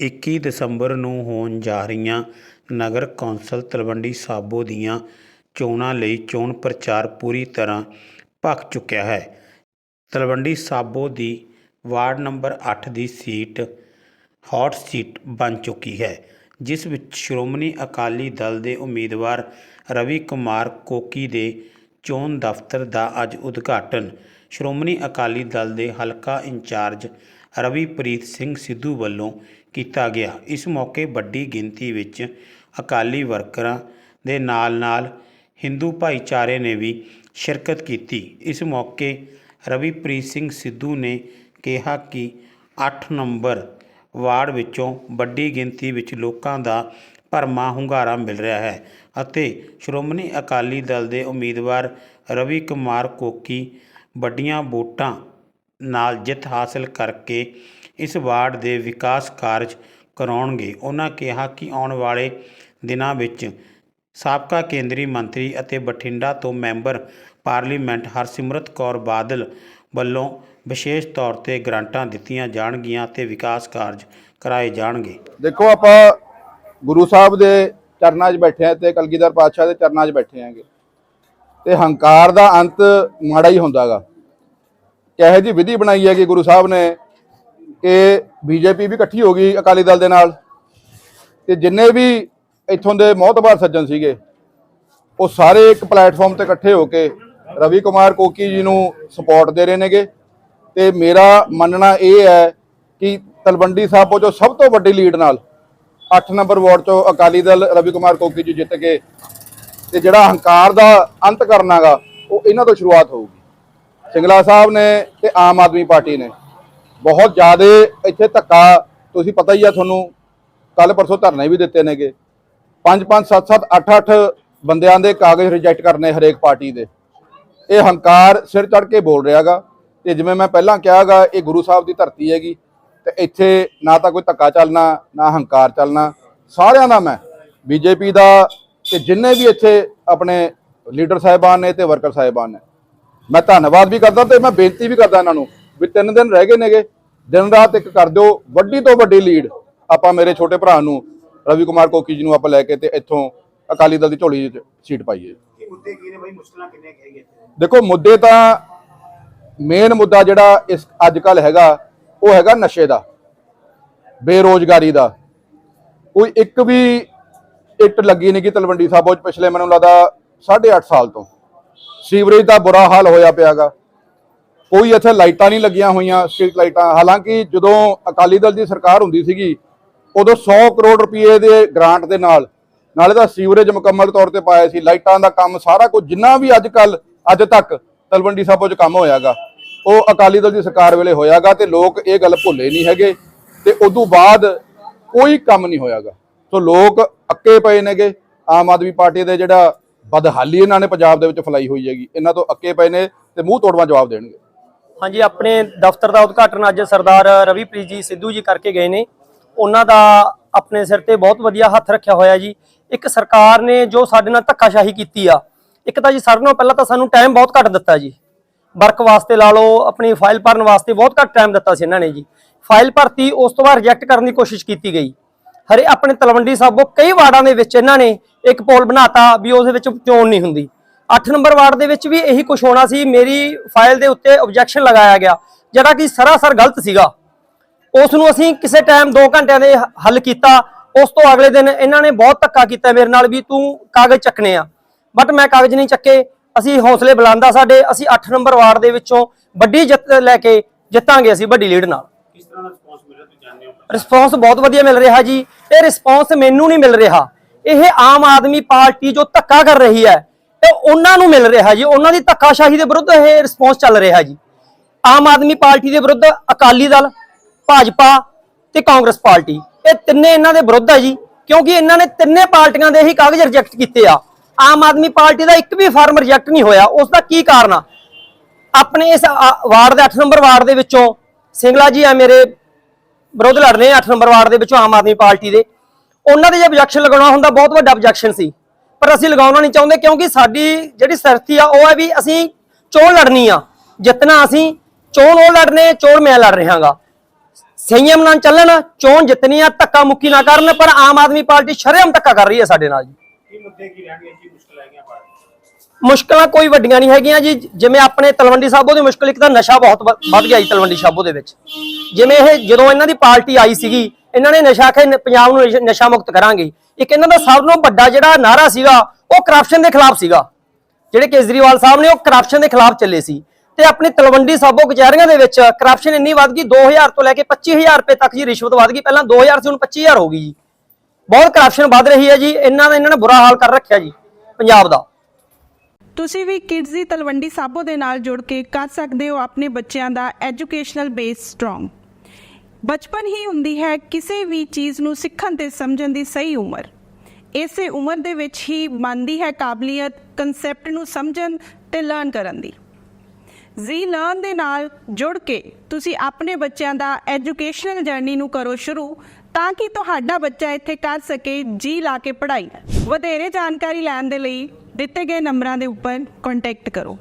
ਇੱਕੀ ਦਸੰਬਰ ਨੂੰ ਹੋਣ ਜਾ ਰਹੀਆਂ ਨਗਰ ਕੌਂਸਲ ਤਲਵੰਡੀ ਸਾਬੋ ਦੀਆਂ ਚੋਣਾਂ ਲਈ ਚੋਣ ਪ੍ਰਚਾਰ ਪੂਰੀ ਤਰ੍ਹਾਂ ਭਖ ਚੁੱਕਿਆ ਹੈ। ਤਲਵੰਡੀ ਸਾਬੋ ਦੀ ਵਾਰਡ ਨੰਬਰ 8 ਦੀ ਸੀਟ, ਹੌਟ ਸੀਟ ਬਣ ਚੁੱਕੀ ਹੈ, ਜਿਸ ਵਿੱਚ ਸ਼੍ਰੋਮਣੀ ਅਕਾਲੀ ਦਲ ਦੇ ਉਮੀਦਵਾਰ ਰਵੀ ਕੁਮਾਰ ਕੋਕੀ ਦੇ ਚੋਣ ਦਫ਼ਤਰ ਦਾ ਅੱਜ ਉਦਘਾਟਨ, ਸ਼੍ਰੋਮਣੀ ਅਕਾਲੀ ਦਲ ਦੇ ਹਲਕਾ ਇੰਚਾਰਜ ਰਵੀਪ੍ਰੀਤ ਸਿੰਘ ਸਿੱਧੂ ਵੱਲੋਂ ਕੀਤਾ ਗਿਆ। ਇਸ ਮੌਕੇ ਵੱਡੀ ਗਿਣਤੀ ਵਿੱਚ ਅਕਾਲੀ ਵਰਕਰਾਂ ਦੇ ਨਾਲ-ਨਾਲ ਹਿੰਦੂ ਭਾਈਚਾਰੇ ਨੇ ਵੀ ਸ਼ਿਰਕਤ ਕੀਤੀ। ਇਸ ਮੌਕੇ ਰਵੀਪ੍ਰੀਤ ਸਿੰਘ ਸਿੱਧੂ ਨੇ ਕਿਹਾ ਕਿ 8 ਨੰਬਰ ਵਾਰਡ ਵਿੱਚੋਂ ਵੱਡੀ ਗਿਣਤੀ ਵਿੱਚ ਲੋਕਾਂ ਦਾ ਭਰਮਾ ਹੁੰਗਾਰਾ ਮਿਲ ਰਿਹਾ ਹੈ ਅਤੇ ਸ਼੍ਰੋਮਣੀ ਅਕਾਲੀ ਦਲ ਦੇ ਉਮੀਦਵਾਰ ਰਵੀ ਕੁਮਾਰ ਕੋਕੀ ਵੱਡੀਆਂ ਵੋਟਾਂ ਨਾਲ ਜਿੱਤ ਹਾਸਲ ਕਰਕੇ ਇਸ ਵਾਰਡ ਦੇ ਵਿਕਾਸ ਕਾਰਜ ਕਰਾਉਣਗੇ। ਉਹਨਾਂ ਕਿਹਾ ਕਿ ਆਉਣ ਵਾਲੇ ਦਿਨਾਂ ਵਿੱਚ ਸਾਬਕਾ ਕੇਂਦਰੀ ਮੰਤਰੀ ਅਤੇ ਬਠਿੰਡਾ ਤੋਂ ਮੈਂਬਰ ਪਾਰਲੀਮੈਂਟ ਹਰਸਿਮਰਤ ਕੌਰ ਬਾਦਲ ਵੱਲੋਂ ਵਿਸ਼ੇਸ਼ ਤੌਰ ਤੇ ਗ੍ਰਾਂਟਾਂ ਦਿੱਤੀਆਂ ਜਾਣਗੀਆਂ ਤੇ ਵਿਕਾਸ ਕਾਰਜ ਕਰਾਏ ਜਾਣਗੇ। ਦੇਖੋ, ਆਪਾਂ ਗੁਰੂ ਸਾਹਿਬ ਦੇ ਚਰਨਾਂ 'ਚ ਬੈਠੇ ਆ ਤੇ ਕਲਗੀਧਰ ਪਾਤਸ਼ਾਹ ਦੇ ਚਰਨਾਂ 'ਚ ਬੈਠੇ ਆਂਗੇ ਤੇ ਹੰਕਾਰ ਦਾ ਅੰਤ ਮਾੜਾ ਹੀ ਹੁੰਦਾਗਾ। ਕਿਹੋ ਜੀ ਵਿਧੀ ਬਣਾਈ ਹੈਗੀ ਗੁਰੂ ਸਾਹਿਬ ਨੇ ਕਿ ਬੀਜੇਪੀ ਵੀ ਇਕੱਠੀ ਹੋ ਗਈ ਅਕਾਲੀ ਦਲ ਦੇ ਨਾਲ ਤੇ ਜਿੰਨੇ ਵੀ ਇੱਥੋਂ ਦੇ ਮੋਹਤਬਾਰ ਸੱਜਣ ਸੀਗੇ, ਉਹ ਸਾਰੇ ਇੱਕ ਪਲੇਟਫਾਰਮ ਤੇ ਇਕੱਠੇ ਹੋ ਕੇ ਰਵੀ ਕੁਮਾਰ ਕੋਕੀ ਜੀ ਨੂੰ ਸਪੋਰਟ ਦੇ ਰਹੇ ਨੇਗੇ। ਤੇ ਮੇਰਾ ਮੰਨਣਾ ਇਹ ਹੈ ਕਿ ਤਲਵੰਡੀ ਸਾਬੋ ਜੋ ਸਭ ਤੋਂ ਵੱਡੀ ਲੀਡ ਨਾਲ 8 ਨੰਬਰ ਵਾਰਡ ਚੋਂ ਅਕਾਲੀ ਦਲ ਰਵੀ ਕੁਮਾਰ ਕੋਕੀ ਜੀ ਜਿੱਤ ਕੇ ਤੇ ਜਿਹੜਾ ਹੰਕਾਰ ਦਾ ਅੰਤ ਕਰਨਾਗਾ, ਉਹ ਇਹਨਾਂ ਤੋਂ ਸ਼ੁਰੂਆਤ ਹੋਊਗੀ। ਸਿੰਗਲਾ ਸਾਹਿਬ ਨੇ ਤੇ ਆਮ ਆਦਮੀ ਪਾਰਟੀ ਨੇ। ਬਹੁਤ ਜ਼ਿਆਦਾ ਇੱਥੇ ਧੱਕਾ, ਤੁਸੀਂ ਪਤਾ ਹੀ ਆ ਤੁਹਾਨੂੰ ਕੱਲ ਪਰਸੋਂ ਧਰਨੇ ਵੀ ਦਿੱਤੇ ਨੇਗੇ। 5 5 7 7 8 8 ਬੰਦਿਆਂ ਦੇ ਕਾਗਜ਼ ਰਿਜੈਕਟ ਕਰਨੇ ਹਰੇਕ ਪਾਰਟੀ ਦੇ। ਇਹ ਹੰਕਾਰ ਸਿਰ ਚੜ ਕੇ ਬੋਲ ਰਿਹਾਗਾ ਤੇ ਜਿਵੇਂ ਮੈਂ ਪਹਿਲਾਂ ਕਿਹਾਗਾ, ਇਹ ਗੁਰੂ ਸਾਹਿਬ ਦੀ ਧਰਤੀ ਹੈਗੀ, ਤੇ ਇੱਥੇ ਨਾ ਤਾਂ ਕੋਈ ਧੱਕਾ ਚੱਲਣਾ, ਨਾ ਹੰਕਾਰ ਚੱਲਣਾ। ਸਾਰਿਆਂ ਦਾ ਮੈਂ, ਬੀਜੇਪੀ ਦਾ ਤੇ ਜਿੰਨੇ ਵੀ ਇੱਥੇ ਆਪਣੇ ਲੀਡਰ ਸਾਹਿਬਾਨ ਨੇ ਤੇ ਵਰਕਰ ਸਾਹਿਬਾਨ ਨੇ ਮੈਂ ਧੰਨਵਾਦ ਵੀ ਕਰਦਾ ਤੇ ਮੈਂ ਬੇਨਤੀ ਵੀ ਕਰਦਾ ਇਹਨਾਂ ਨੂੰ ਵੀ ਤਿੰਨ ਦਿਨ ਰਹਿ ਗਏ ਨੇਗੇ ਦਿਨ ਰਾਤ ਇੱਕ ਕਰ ਦਿਓ ਵੱਡੀ ਤੋਂ ਵੱਡੀ ਲੀਡ ਆਪਾਂ ਮੇਰੇ ਛੋਟੇ ਭਰਾ ਨੂੰ ਰਵੀ ਕੁਮਾਰ ਕੋਕੀ ਜੀ ਨੂੰ ਆਪਾਂ ਲੈ ਕੇ ਤੇ ਇੱਥੋਂ ਅਕਾਲੀ ਦਲ ਦੀ ਝੋਲੀ 'ਚ ਸੀਟ ਪਾਈਏ। ਮੁੱਦੇ ਕੀ ਨੇ ਬਾਈ? ਮੁਸ਼ਕਲਾਂ ਕਿੰਨੇ ਹੈਗੇ ਦੇਖੋ ਮੁੱਦੇ ਤਾਂ ਮੇਨ ਮੁੱਦਾ ਜਿਹੜਾ ਇਸ ਅੱਜ ਕੱਲ ਹੈਗਾ ਉਹ ਹੈਗਾ ਨਸ਼ੇ ਦਾ ਬੇਰੋਜ਼ਗਾਰੀ ਦਾ। ਕੋਈ ਇੱਕ ਵੀ ਇੱਟ ਲੱਗੀ ਨਹੀਂ ਕਿ ਤਲਵੰਡੀ ਸਾਬੋ ਚ ਪਿਛਲੇ ਮੈਨੂੰ ਲੱਗਦਾ 8.5 ਸਾਲ ਤੋਂ। ਸੀਵਰੇਜ ਦਾ ਬੁਰਾ ਹਾਲ ਹੋਇਆ ਪਿਆਗਾ। ਕੋਈ ਇੱਥੇ ਲਾਈਟਾਂ ਨਹੀਂ ਲੱਗੀਆਂ ਹੋਈਆਂ, ਸਟਰੀਟ ਲਾਈਟਾਂ। ਹਾਲਾਂਕਿ ਜਦੋਂ ਅਕਾਲੀ ਦਲ ਦੀ ਸਰਕਾਰ ਹੁੰਦੀ ਸੀਗੀ, ਉਦੋਂ 100 ਕਰੋੜ ਰੁਪਏ ਦੇ ਗ੍ਰਾਂਟ ਦੇ ਨਾਲ, ਨਾਲੇ ਤਾਂ ਸੀਵਰੇਜ ਮੁਕੰਮਲ ਤੌਰ ਤੇ ਪਾਇਆ ਸੀ। ਲਾਈਟਾਂ ਦਾ ਕੰਮ ਸਾਰਾ ਕੁਝ, ਜਿੰਨਾ ਵੀ ਅੱਜ ਕੱਲ ਅੱਜ ਤੱਕ ਤਲਵੰਡੀ ਸਾਬੋ 'ਚ ਕੰਮ ਹੋਇਆਗਾ, ਉਹ ਅਕਾਲੀ ਦਲ ਦੀ ਸਰਕਾਰ ਵੇਲੇ ਹੋਇਆਗਾ ਤੇ ਲੋਕ ਇਹ ਗੱਲ ਭੁੱਲੇ ਨਹੀਂ ਹੈਗੇ ਤੇ ਉਦੋਂ ਬਾਅਦ ਕੋਈ ਕੰਮ ਨਹੀਂ ਹੋਇਆਗਾ। ਸੋ ਲੋਕ ਅੱਕੇ ਪਏ ਨੇਗੇ। ਆਮ ਆਦਮੀ ਪਾਰਟੀ ਦੇ ਜਿਹੜਾ ਬਦਹਾਲੀ ਇਹਨਾਂ ਨੇ ਪੰਜਾਬ ਦੇ ਵਿੱਚ ਫਲਾਈ ਹੋਈ ਹੈਗੀ। ਇਹਨਾਂ ਤੋਂ ਅੱਕੇ ਪਏ ਨੇ ਤੇ ਮੂੰਹ ਤੋੜਵਾ ਜਵਾਬ ਦੇਣਗੇ। ਹਾਂਜੀ, ਆਪਣੇ ਦਫ਼ਤਰ ਦਾ ਉਦਘਾਟਨ ਅੱਜ ਸਰਦਾਰ ਰਵੀਪ੍ਰੀਤ ਜੀ ਸਿੱਧੂ ਜੀ ਕਰਕੇ ਗਏ ਨੇ। ਉਹਨਾਂ ਦਾ ਆਪਣੇ ਸਿਰ ਤੇ ਬਹੁਤ ਵਧੀਆ ਹੱਥ ਰੱਖਿਆ ਹੋਇਆ ਜੀ। ਇੱਕ ਸਰਕਾਰ ਨੇ ਜੋ ਸਾਡੇ ਨਾਲ ਧੱਕਾਸ਼ਾਹੀ ਕੀਤੀ ਆ, ਇੱਕ ਤਾਂ ਜੀ ਸਾਰਿਆਂ ਨਾਲੋਂ ਪਹਿਲਾਂ ਤਾਂ ਸਾਨੂੰ ਟਾਈਮ ਬਹੁਤ ਘੱਟ ਦਿੱਤਾ ਜੀ। ਵਰਕ ਵਾਸਤੇ ਲਾ ਲਓ, ਆਪਣੀ ਫਾਈਲ ਭਰਨ ਵਾਸਤੇ ਬਹੁਤ ਘੱਟ ਟਾਈਮ ਦਿੱਤਾ ਸੀ ਇਹਨਾਂ ਨੇ ਜੀ। ਫਾਈਲ ਭਰਤੀ, ਉਸ ਤੋਂ ਬਾਅਦ ਰਿਜੈਕਟ ਕਰਨ ਦੀ ਕੋਸ਼ਿਸ਼ ਕੀਤੀ ਗਈ। ਹਰੇ, ਆਪਣੇ ਤਲਵੰਡੀ ਸਾਬੋ ਕਈ ਵਾਰਡਾਂ ਦੇ ਵਿੱਚ ਇਹਨਾਂ ਨੇ ਇੱਕ ਪੋਲ ਬਣਾਤਾ ਵੀ ਉਸ ਦੇ ਵਿੱਚ ਚੋਣ ਨਹੀਂ ਹੁੰਦੀ। 8 ਨੰਬਰ ਵਾਰਡ ਦੇ ਵਿੱਚ ਵੀ ਇਹੀ ਕੁਝ ਹੋਣਾ ਸੀ ਮੇਰੀ ਫਾਈਲ ਦੇ ਉੱਤੇ ਆਬਜੈਕਸ਼ਨ ਲਗਾਇਆ ਗਿਆ ਜਿਹੜਾ ਕਿ ਸਰਾਸਰ ਗਲਤ ਸੀਗਾ। ਉਸ ਨੂੰ ਅਸੀਂ ਕਿਸੇ ਟਾਈਮ 2 ਘੰਟਿਆਂ ਦੇ ਹੱਲ ਕੀਤਾ। ਉਸ ਤੋਂ ਅਗਲੇ ਦਿਨ ਇਹਨਾਂ ਨੇ ਬਹੁਤ ਧੱਕਾ ਕੀਤਾ ਮੇਰੇ ਨਾਲ ਵੀ ਤੂੰ ਕਾਗਜ਼ ਚੱਕਣੇ ਆ। ਬਟ ਮੈਂ ਕਾਗਜ਼ ਨਹੀਂ ਚੱਕੇ। ਅਸੀਂ ਹੌਸਲੇ ਬੁਲੰਦਾ ਸਾਡੇ ਅਸੀਂ 8 ਨੰਬਰ ਵਾਰਡ ਦੇ ਵਿੱਚੋਂ ਵੱਡੀ ਜਿੱਤ ਲੈ ਕੇ ਜਿੱਤਾਂਗੇ ਅਸੀਂ ਵੱਡੀ ਲੀਡ ਨਾਲ। ਕਿਸ ਤਰ੍ਹਾਂ ਦਾ ਰਿਸਪੌਂਸ ਮਿਲ ਰਿਹਾ ਤੁਸੀਂ ਜਾਣਦੇ ਹੋ? ਰਿਸਪੌਂਸ ਬਹੁਤ ਵਧੀਆ ਮਿਲ ਰਿਹਾ ਜੀ। ਇਹ ਰਿਸਪੌਂਸ ਮੈਨੂੰ ਨਹੀਂ ਮਿਲ ਰਿਹਾ। ਇਹ ਆਮ ਆਦਮੀ ਪਾਰਟੀ ਜੋ ਧੱਕਾ ਕਰ ਰਹੀ ਹੈ ਇਹ ਉਹਨਾਂ ਨੂੰ ਮਿਲ ਰਿਹਾ ਜੀ। ਉਹਨਾਂ ਦੀ ਧੱਕਾਸ਼ਾਹੀ ਦੇ ਵਿਰੁੱਧ ਇਹ ਰਿਸਪੌਂਸ ਚੱਲ ਰਿਹਾ ਜੀ। ਆਮ ਆਦਮੀ ਪਾਰਟੀ ਦੇ ਵਿਰੁੱਧ ਅਕਾਲੀ ਦਲ, ਭਾਜਪਾ ਤੇ ਕਾਂਗਰਸ ਪਾਰਟੀ। ਇਹ ਤਿੰਨੇ ਇਹਨਾਂ ਦੇ ਵਿਰੁੱਧ ਹੈ ਜੀ, ਕਿਉਂਕਿ ਇਹਨਾਂ ਨੇ ਤਿੰਨੇ ਪਾਰਟੀਆਂ ਦੇ ਹੀ ਕਾਗਜ਼ ਰਿਜੈਕਟ ਕੀਤੇ ਆ। ਆਮ ਆਦਮੀ ਪਾਰਟੀ ਦਾ ਇੱਕ ਵੀ ਫਾਰਮ ਰਿਜੈਕਟ ਨਹੀਂ ਹੋਇਆ। ਉਸ ਦਾ ਕੀ ਕਾਰਨ ਆ? ਆਪਣੇ ਇਸ ਵਾਰਡ ਦੇ 8 ਨੰਬਰ ਵਾਰਡ ਦੇ ਵਿੱਚੋਂ, ਸਿੰਗਲਾ ਜੀ ਆ ਮੇਰੇ, ਵਿਰੋਧ ਲੜ ਰਹੇ 8 ਨੰਬਰ ਵਾਰਡ ਦੇ ਵਿੱਚੋਂ ਆਮ ਆਦਮੀ ਪਾਰਟੀ ਦੇ। ਉਹਨਾਂ ਦੇ ਜੇ ਆਬਜੈਕਸ਼ਨ ਲਗਾਉਣਾ ਹੁੰਦਾ ਬਹੁਤ ਵੱਡਾ ਆਬਜੈਕਸ਼ਨ ਸੀ। ਪਰ ਅਸੀਂ ਲਗਾਉਣਾ ਨਹੀਂ ਚਾਹੁੰਦੇ ਕਿਉਂਕਿ ਸਾਡੀ ਜਿਹੜੀ ਸਰਤੀ ਆ ਉਹ ਹੈ ਵੀ ਅਸੀਂ ਚੋਣ ਲੜਨੀ ਆ। ਜਿੱਤਣਾ ਅਸੀਂ ਚੋਣ ਉਹ ਲੜਨੇ ਚੋਣ ਮੈਂ ਲੜ ਰਿਹਾਗਾ। ਸੰਯਮ ਨਾਲ ਚੱਲਣ ਚੋਣ ਜਿੱਤਣੀ ਆ ਧੱਕਾ ਮੁੱਕੀ ਨਾ ਕਰਨ ਪਰ ਆਮ ਆਦਮੀ ਪਾਰਟੀ ਸ਼ਰੇਆਮ ਧੱਕਾ ਕਰ ਰਹੀ ਹੈ ਸਾਡੇ ਨਾਲ ਜੀ। ਕੀ ਮੁੱਦੇ ਕੀ ਰਹਿਣਗੇ ਕੀ ਮੁਸ਼ਕਲ ਆਏਗੀਆਂ ਬਾਅਦ ਮੁਸ਼ਕਲਾਂ ਕੋਈ ਵੱਡੀਆਂ ਨਹੀਂ ਹੈਗੀਆਂ ਜੀ। ਜਿਵੇਂ ਆਪਣੇ ਤਲਵੰਡੀ ਸਾਬੋ ਦੀ ਮੁਸ਼ਕਲ ਇੱਕ ਤਾਂ ਨਸ਼ਾ ਬਹੁਤ ਵੱਧ ਗਿਆ ਜੀ ਤਲਵੰਡੀ ਸਾਬੋ ਦੇ ਵਿੱਚ। ਜਿਵੇਂ ਇਹ ਜਦੋਂ ਇਹਨਾਂ ਦੀ ਪਾਰਟੀ ਆਈ ਸੀਗੀ ਇਹਨਾਂ ਨੇ ਨਸ਼ਾ ਖੇ ਪੰਜਾਬ ਨੂੰ ਨਸ਼ਾ ਮੁਕਤ ਕਰਾਂਗੇ। ਇੱਕ ਇਹਨਾਂ ਦਾ ਸਭ ਤੋਂ ਵੱਡਾ ਜਿਹੜਾ ਨਾਰਾ ਸੀਗਾ, ਉਹ ਕਰਪਸ਼ਨ ਦੇ ਖਿਲਾਫ ਸੀਗਾ। ਜਿਹੜੇ ਕੇਜਰੀਵਾਲ ਸਾਹਿਬ ਨੇ, ਉਹ ਕਰਪਸ਼ਨ ਦੇ ਖਿਲਾਫ ਚੱਲੇ ਸੀ। ਤੇ ਆਪਣੀ ਤਲਵੰਡੀ ਸਾਬੋ ਕਚਹਿਰੀਆਂ ਦੇ ਵਿੱਚ ਕਰਪਸ਼ਨ ਇੰਨੀ ਵੱਧ ਗਈ 2000 ਤੋਂ ਲੈ ਕੇ 25000 ਰੁਪਏ ਤੱਕ ਜੀ ਰਿਸ਼ਵਤ ਵੱਧ ਗਈ। ਪਹਿਲਾਂ 2000 ਸੀ, ਹੁਣ 25000 ਹੋ ਗਈ ਜੀ। ਬਹੁਤ ਕਰਪਸ਼ਨ ਵੱਧ ਰਹੀ ਹੈ ਜੀ। ਇਹਨਾਂ ਦਾ ਇਹਨਾਂ ਨੇ ਬੁਰਾ ਹਾਲ ਕਰ ਰੱਖਿਆ ਜੀ, ਪੰਜਾਬ ਦਾ। ਤੁਸੀਂ ਵੀ ਕਿਡਜ਼ ਦੀ ਤਲਵੰਡੀ ਸਾਬੋ ਦੇ ਨਾਲ ਜੁੜ ਕੇ ਕਰ ਸਕਦੇ ਹੋ ਆਪਣੇ ਬੱਚਿਆਂ ਦਾ ਐਜੂਕੇਸ਼ਨਲ ਬੇਸ ਸਟਰੋਂਗ ਬਚਪਨ ਹੀ ਹੁੰਦੀ ਹੈ ਕਿਸੇ ਵੀ ਚੀਜ਼ ਨੂੰ ਸਿੱਖਣ ਤੇ ਸਮਝਣ ਦੀ ਸਹੀ ਉਮਰ। ਇਸੇ ਉਮਰ ਦੇ ਵਿੱਚ ਹੀ ਮੰਨਦੀ ਹੈ ਕਾਬਲੀਅਤ ਕਨਸੈਪਟ ਨੂੰ ਸਮਝਣ ਤੇ ਲਰਨ ਕਰਨ ਦੀ। ਜ਼ੀ ਲਰਨ ਦੇ ਨਾਲ ਜੁੜ ਕੇ ਤੁਸੀਂ ਆਪਣੇ ਬੱਚਿਆਂ ਦਾ ਐਜੂਕੇਸ਼ਨਲ ਜਰਨੀ ਨੂੰ ਕਰੋ ਸ਼ੁਰੂ ਤਾਂ ਕਿ ਤੁਹਾਡਾ ਬੱਚਾ ਇੱਥੇ ਕਰ ਸਕੇ ਜੀ ਲਾ ਕੇ ਪੜ੍ਹਾਈ। ਵਧੇਰੇ ਜਾਣਕਾਰੀ ਲੈਣ ਦੇ ਲਈ ਦਿੱਤੇ ਗਏ ਨੰਬਰਾਂ ਦੇ ਉੱਪਰ ਕੰਟੈਕਟ ਕਰੋ।